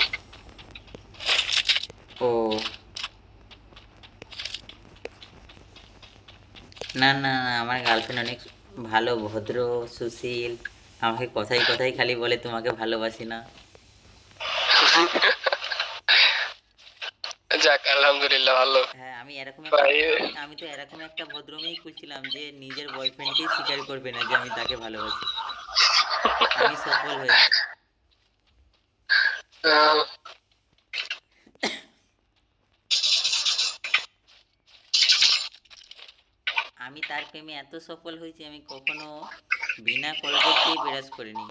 থাকেন ও। না না না আমার গার্লফ্রেন্ড অনেক ভালো ভদ্র সুশীল। আমাকে কথাই কথাই খালি বলে তোমাকে ভালোবাসি না। যাক আলহামদুলিল্লাহ ভালো। হ্যাঁ আমি এরকম আমি- আমি তো এরকম একটা ভদ্র মেয়েই খুঁজছিলাম যে নিজের বয়ফ্রেন্ডকেই স্বীকার করবে না যে আমি তাকে ভালোবাসি। আমি সফল হয়েছি। আমি তার প্রেমে এত সফল হয়েছি আমি কখনো বিনা কলগেট দিয়ে বিরাজ করিনি।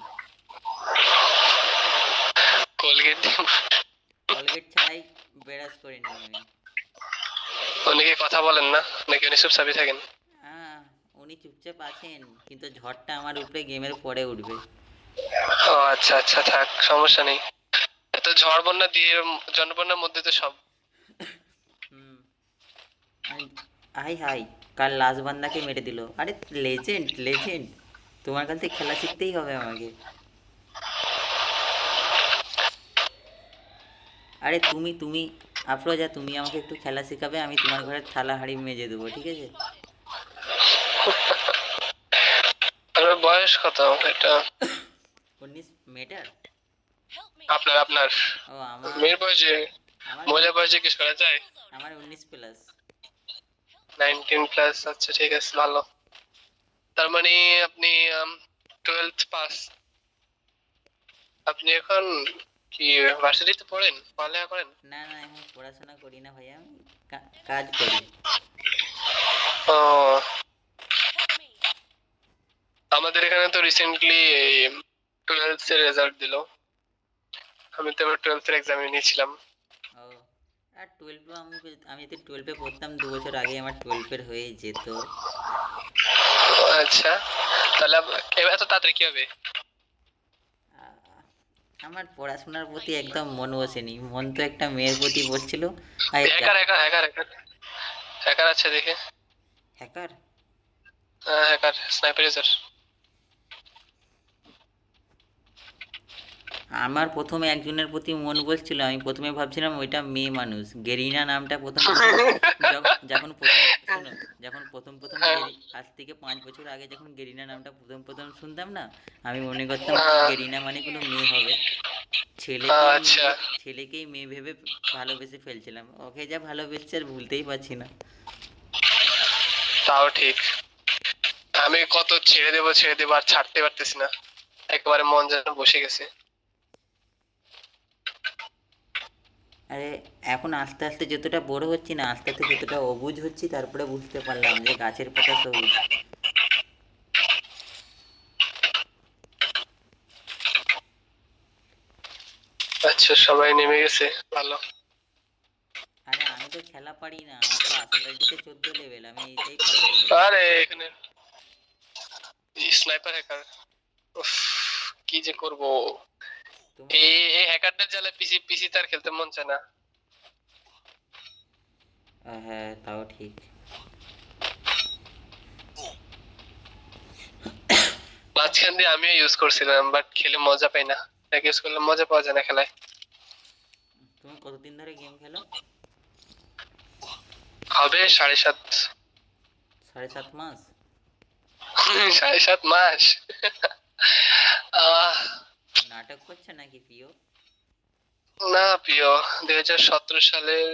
কোলগেট কলগেট ছাড়াই বিরাজ করিনি আমি। উনি কি কথা বলেন না? নাকি উনি চুপচাপই থাকেন? হ্যাঁ উনি চুপচাপ আছেন কিন্তু ঝড়টা আমার উপরে গেমের পরে উঠবে। ও আচ্ছা আচ্ছা থাক সমস্যা নেই। এত ঝড় বন্যা দিয়ে জনবন্যার মধ্যে তো সব। হুম। আই- হাই হাই কাল লাস্ট বান্দাকে মেরে দিল। আরে লেজেন্ড লেজেন্ড তোমার কাছ থেকে খেলা শিখতেই হবে আমাকে। আরে তুমি তুমি আফরোজা তুমি আমাকে একটু খেলা শেখাবে আমি তোমার ঘরের থালা হাঁড়ি মেজে দেবো ঠিক আছে? বয়স কত? এটা উনিশ মেটার আপনার আপনার। ও আমার মেয়ের বয়সে মহিলার বয়সে জিজ্ঞেস করা যায়? আমার উনিশ প্লাস নাইনটিন প্লাস আচ্ছা ঠিক আছে ভালো। তার মানে আপনি টুয়েলথ পাস আপনি এখন কি ভার্সিটিতে পড়েন? পড়ালেখা করেন? না না এখন পড়াশোনা করি না ভাইয়া আমি কাজ করি। ও। আমাদের এখানে তো রিসেন্টলি টুয়েলথ এর রেজাল্ট দিল। আমি তো এবার টুয়েলথ এর এক্সামে নিয়েছিলাম। ও আর টুয়েলভে আমি আমি যদি টুয়েলভে পড়তাম দু বছর আগে আমার টুয়েলভের হয়ে যেত। আচ্ছা তাহলে এবার এত তাড়াতাড়ি কি হবে? আমার পড়াশোনার প্রতি একদম মন বসেনি। মন তো একটা মেয়ের প্রতি বসছিল। Hacker hacker hacker hacker hacker আছে দেখে। হ্যাকার হ্যাকার স্নাইপার ইউজার আমার প্রথমে একজনের প্রতি মন বসছিল আমি প্রথমে ভাবছিলাম ওইটা মেয়ে মানুষ। গেরিনা নামটা প্রথম যখন প্রথম যখন প্রথম প্রথম আজ থেকে পাঁচ বছর আগে যখন গেরিনা নামটা প্রথম প্রথম শুনতাম না আমি মনে করতাম। গেরিনা মানে কোনো মেয়ে হবে। ছেলে আচ্ছা। ছেলেকেই মেয়ে ভেবে ভালোবেসে ফেলছিলাম। ওকে যা ভালোবেসছে আর ভুলতেই পারছি না। তাও ঠিক। আমি কত ছেড়ে দেবো ছেড়ে দেবো আর ছাড়তে পারতেছি না। একেবারে মন যেন বসে গেছে। আরে এখন আস্তে আস্তে যতটা বড় হচ্ছি না আস্তে আস্তে যতটা অবুঝ হচ্ছি তারপরে বুঝতে পারলাম যে গাছের পাতা সবুজ। আচ্ছা সবাই নেমে গেছে ভালো। আরে আমি তো খেলা পারি না আমার তো আসল আইডিতে চোদ্দ লেভেল আমি এইটাই আরে এখানে স্নাইপার হ্যাকার কি যে করব? এই হ্যাকারদের জ্বালা পিসি পিসি তার খেলতে মন চায় না। হ্যাঁ তাও ঠিক। মাঝখান দিয়ে আমিও ইউজ করছিলাম বাট খেলে মজা পাই না। এক ইউজ করলে মজা পাওয়া যায় না খেলায়। তুমি কতদিন ধরে গেম খেলো? হবে সাড়ে সাত। সাড়ে সাত মাস? সাড়ে সাত মাস। নাটক করছে নাকি প্রিয়? না প্রিয় দুই হাজার সতেরো সালের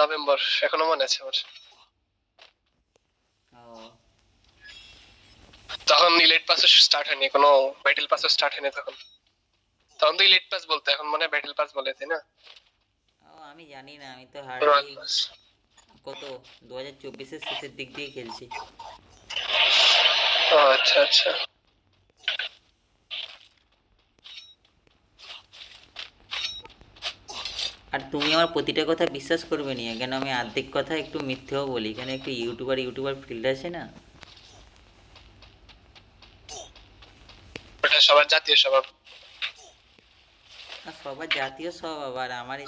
নভেম্বর এখনও মনে আছে আমার। তখন ইলেট পাসও স্টার্ট হয়নি কোনো ব্যাটেল পাসও স্টার্ট হয়নি তখন। তখন তো ইলেট পাস বলতো এখন মনে হয় ব্যাটেল পাস বলে তাই না? আমি জানি না আমি তো হার্ডলি কত দু হাজার চব্বিশের শেষের দিক দিয়ে খেলছি। আচ্ছা আচ্ছা। আর তুমি আমার প্রতিটা কথা বিশ্বাস করবে না কেন আমি অর্ধেক কথা একটু মিথ্যেও বলি? কেন একটু ইউটিউবার ইউটিউবার ফিল্ড আছে না? ওটা সবার জাতীয় স্বভাব। সবার জাতীয় সব আবার আমার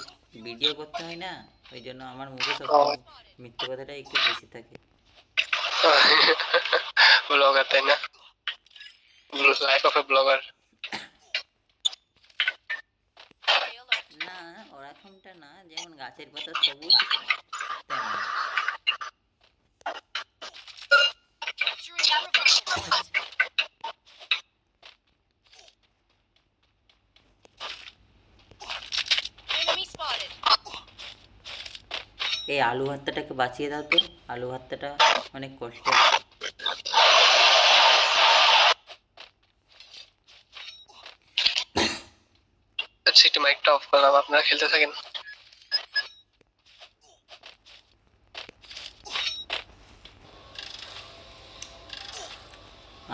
ভিডিও করতে হয় না ওই জন্য আমার মুখে সব মিথ্যে কথাটা একটু বেশি থাকে। ব্লগার তাই না? লাইফ অফ এ ব্লগার ওরকমটা না, যেমন গাছের পাতা সবুজ. এই আলু ভর্তাটাকে বাঁচিয়ে দাও তো আলু ভর্তাটা অনেক কষ্ট সিটি মাইকটা অফ করলাম। আপনারা খেলতে থাকেন।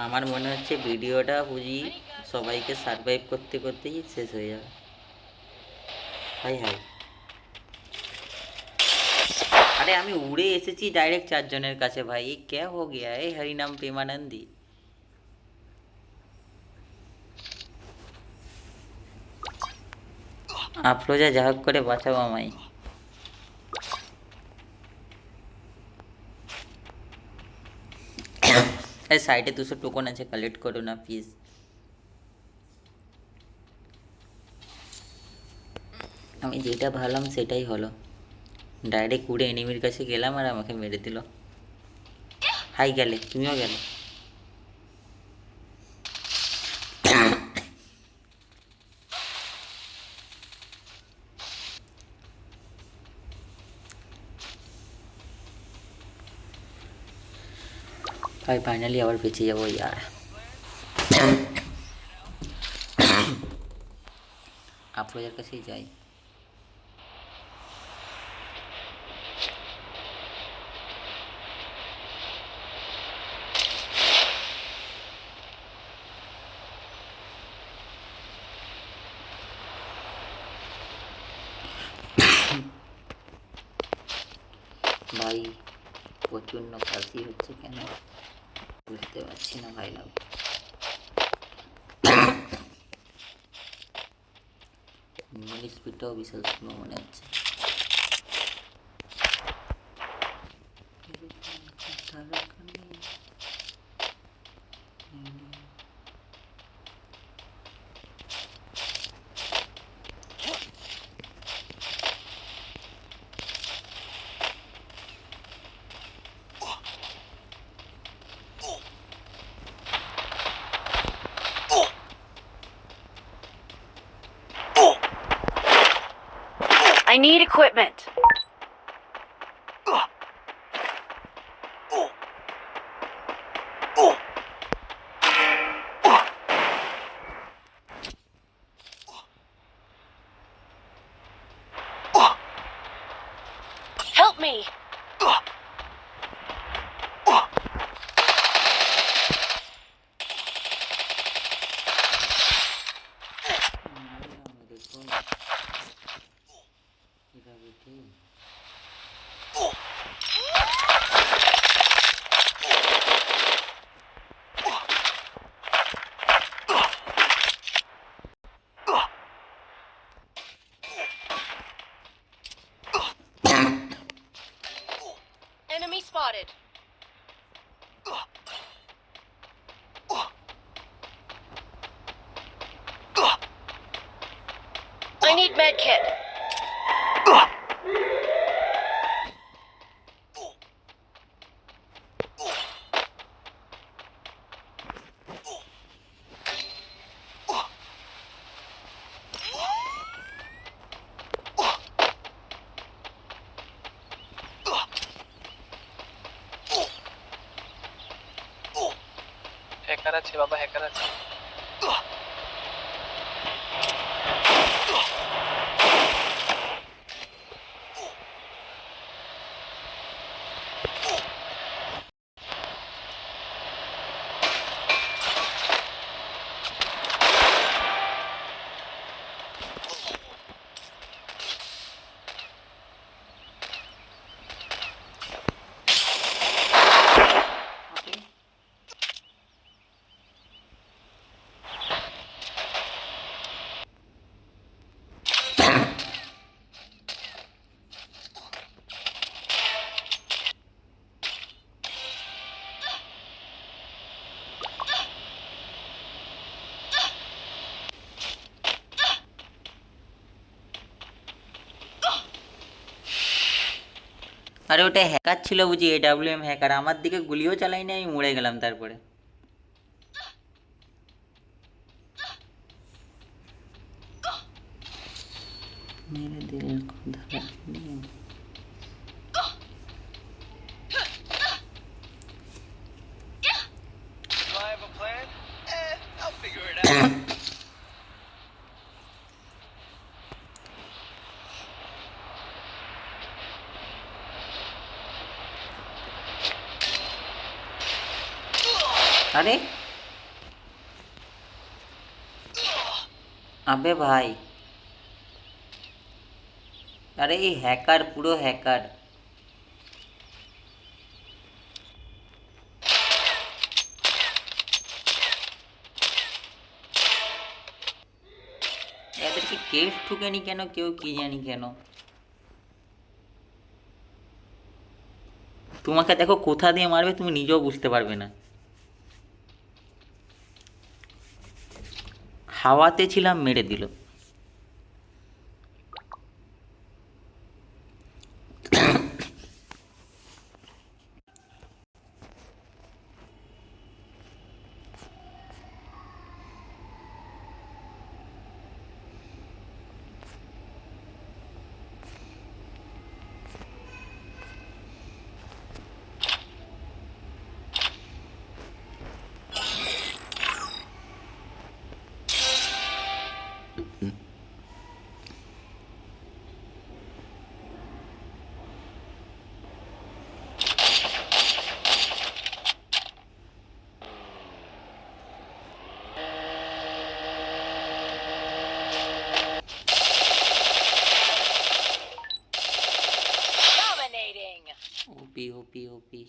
আমার মনে হচ্ছে ভিডিওটা বুঝি সবাইকে সারভাইভ করতে করতেই শেষ হয়ে যাবে। Hi hi. আরে আমি উড়ে এসেছি ডাইরেক্ট চারজনের কাছে ভাই। কে হো গিয়া? এই হরিনাম প্রেমানন্দী। আফরোজা যা হোক করে বাঁচাও আমায়। এই সাইডে দুশো টোকন আছে কালেক্ট করো না প্লিজ আমি যেটা ভাবলাম সেটাই হলো। ডাইরেক্ট উড়ে এনিমির কাছে গেলাম আর আমাকে মেরে দিল। হাই গেলে। তুমিও গেলে। ভাই ফাইনালি আবার বেঁচে যাব ইয়ার আফরোজার কাছেই যাই ভাই প্রচণ্ড কাশি হচ্ছে কেন বুঝতে পারছি না ভাই লাভ মিনি স্পিডটাও বিশাল স্লো মনে হচ্ছে। Need equipment. Spotted. হ্যাকার আছে বাবা হ্যাকার আছে আরে ওটা হ্যাকার ছিল বুঝি এ ডাব্লিউ এম হ্যাকার আমার দিকে গুলিও চালাইনি আমি মরে গেলাম তারপরে। মেরে দিল আরে। আবে ভাই। আরে এই হ্যাকার পুরো হ্যাকার এদেরকে কেস ঠুকেনি কেন? কেউ কি জানি কেন? তোমাকে দেখো কোথা দিয়ে মারবে তুমি নিজেও বুঝতে পারবে না। হাওয়াতে ছিলাম মেরে দিল। ওপি ওপি ওপি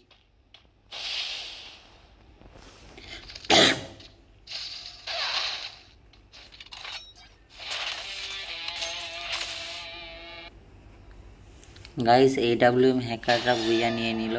গাইস এডাব্লিউএম হ্যাকাররা বুইয়া নিয়ে নিল